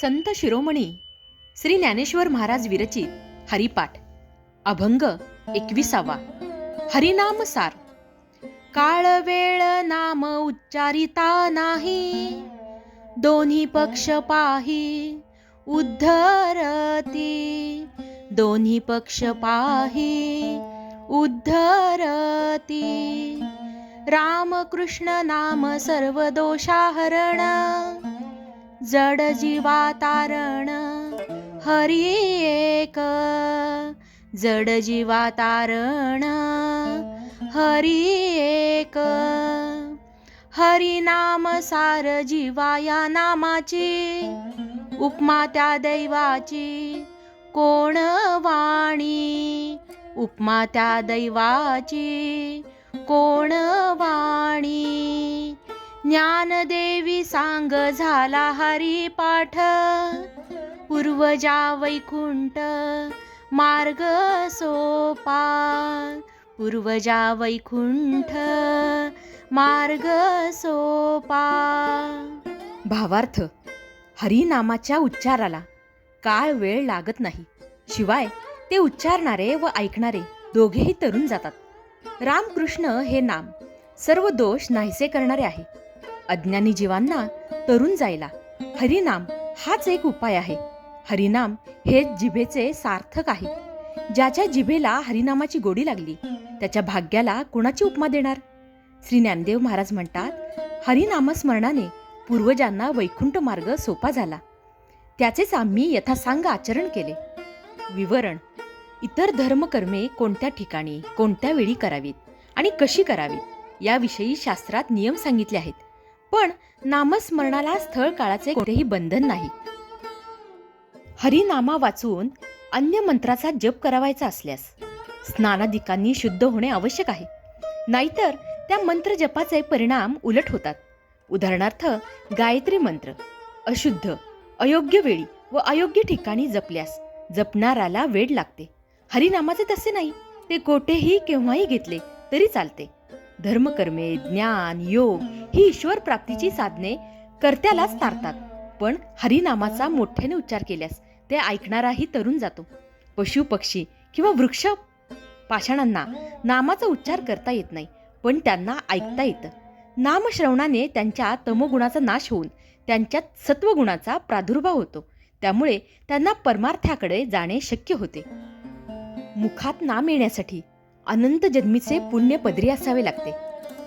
संत शिरोमणी श्री ज्ञानेश्वर महाराज विरचित हरिपाठ अभंग एकविसावा. हरिनाम सार. काळ वेळ नाम उच्चारिता नाही. दोन्ही पक्ष पाही उद्धरती. दोन्ही पक्ष पाही उद्धरती. रामकृष्ण नाम सर्व दोषाहरण जड जीवा तारण हरी एक. जड जीवा तारण हरी एक. हरी नाम सार जीवा या नामाची उपमा त्या दैवाची. कोण वाणी उपमा त्या दैवाची. कोण वाणी ज्ञानदेवी सांग झाला हरिपाठ. पूर्वजा वैकुंठ मार्ग सोपा. पूर्वजा वैकुंठ मार्ग सोपा. भावार्थ हरिनामाच्या उच्चाराला काळ वेळ लागत नाही. शिवाय ते उच्चारणारे व ऐकणारे दोघेही तरुण जातात. रामकृष्ण हे नाम सर्व दोष नाहीसे करणारे आहे. अज्ञानी जीवांना तरुण जायला. हरिनाम हाच एक उपाय आहे. हरिनाम हे जिभेचे सार्थक आहे. ज्याच्या जिभेला हरिनामाची गोडी लागली त्याच्या भाग्याला कोणाची उपमा देणार? श्री ज्ञानदेव महाराज म्हणतात हरिनामस्मरणाने पूर्वजांना वैकुंठ मार्ग सोपा झाला. त्याचेच आम्ही यथासांग आचरण केले. विवरण इतर धर्मकर्मे कोणत्या ठिकाणी कोणत्या वेळी करावीत आणि कशी करावीत याविषयी शास्त्रात नियम सांगितले आहेत. पण नामस्मरणाला स्थळ काळाचे कोणतेही बंधन नाही. हरिनामा वाचून अन्य मंत्राचा जप करावायचा असल्यास स्नानाधिकांनी शुद्ध होणे आवश्यक आहे. नाहीतर त्या मंत्र जपाचे परिणाम उलट होतात. उदाहरणार्थ गायत्री मंत्र अशुद्ध अयोग्य वेळी व अयोग्य ठिकाणी जपल्यास जपणाराला वेळ लागते. हरिनामाचे तसे नाही ते कोठेही केव्हाही घेतले तरी चालते. धर्मकर्मे ज्ञान योग ही ईश्वर प्राप्तीची साधने कर्त्यालाच तारतात. पण हरिनामाचा मोठ्याने उच्चार केल्यास ते ऐकणाराही तरुण जातो. पशु पक्षी किंवा वृक्ष पाषाणांना नामाचा उच्चार करता येत नाही पण त्यांना ऐकता येतं. नामश्रवणाने त्यांच्या तमोगुणाचा नाश होऊन त्यांच्यात सत्वगुणाचा प्रादुर्भाव होतो. त्यामुळे त्यांना परमार्थाकडे जाणे शक्य होते. मुखात नाम येण्यासाठी अनंत जन्मीचे पुण्य पदरी असावे लागते.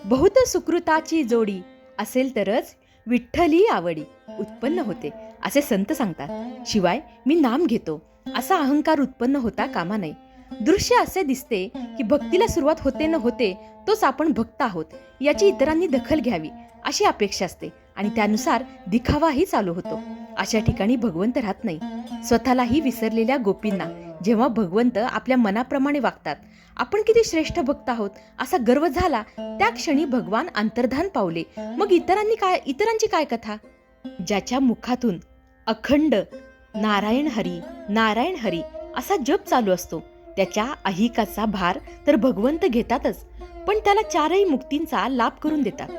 बहुत सुकृताची जोडी असेल तरच विठ्ठली आवडी उत्पन्न होते असे संत सांगतात. शिवाय मी नाम घेतो असा अहंकार उत्पन्न होता कामा नये. दृश्य असे दिसते की भक्तीला सुरुवात होते न होते तोच आपण भक्त आहोत याची इतरांनी दखल घ्यावी अशी अपेक्षा असते आणि त्यानुसार दिखावाही चालू होतो. अशा ठिकाणी भगवंत राहत नाही. स्वतःलाही विसरलेल्या गोपींना जेव्हा भगवंत आपल्या मनाप्रमाणे वागतात आपण किती श्रेष्ठ भक्त आहोत असा गर्व झाला त्या क्षणी भगवान अंतर्धान पावले. मग इतरांनी काय इतरांची काय कथा? ज्याच्या मुखातून अखंड नारायण हरी नारायण हरी असा जप चालू असतो. त्याच्या अहिकाचा भार तर भगवंत घेतातच पण त्याला चारही मुक्तींचा लाभ करून देतात.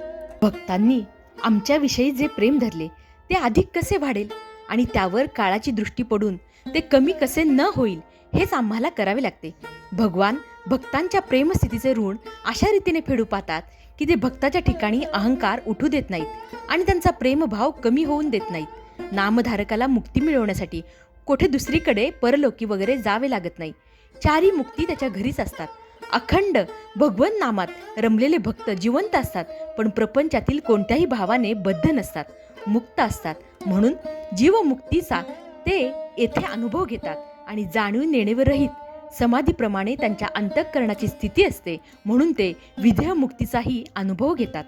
भक्तांनी आमच्याविषयी जे प्रेम धरले ते अधिक कसे वाढेल? आणि त्यावर काळाची दृष्टी पडून ते कमी कसे न होईल हेच आम्हाला करावे लागते. भगवान भक्तांच्या प्रेमस्थितीचे ऋण अशा रीतीने फेडू पाहतात की ते भक्ताच्या ठिकाणी अहंकार उठू देत नाहीत आणि त्यांचा प्रेमभाव कमी होऊन देत नाहीत. नामधारकाला मुक्ती मिळवण्यासाठी कोठे दुसरीकडे परलोकी वगैरे जावे लागत नाही. चारी मुक्ती त्याच्या घरीच असतात. अखंड भगवन नामात रमलेले भक्त जिवंत असतात पण प्रपंचातील कोणत्याही भावाने बद्ध नसतात मुक्त असतात. म्हणून जीवमुक्तीचा ते येथे अनुभव घेतात. आणि जाणून नेणेवरहित समाधीप्रमाणे त्यांच्या अंतःकरणाची स्थिती असते म्हणून ते विधेय मुक्तीचाही अनुभव घेतात.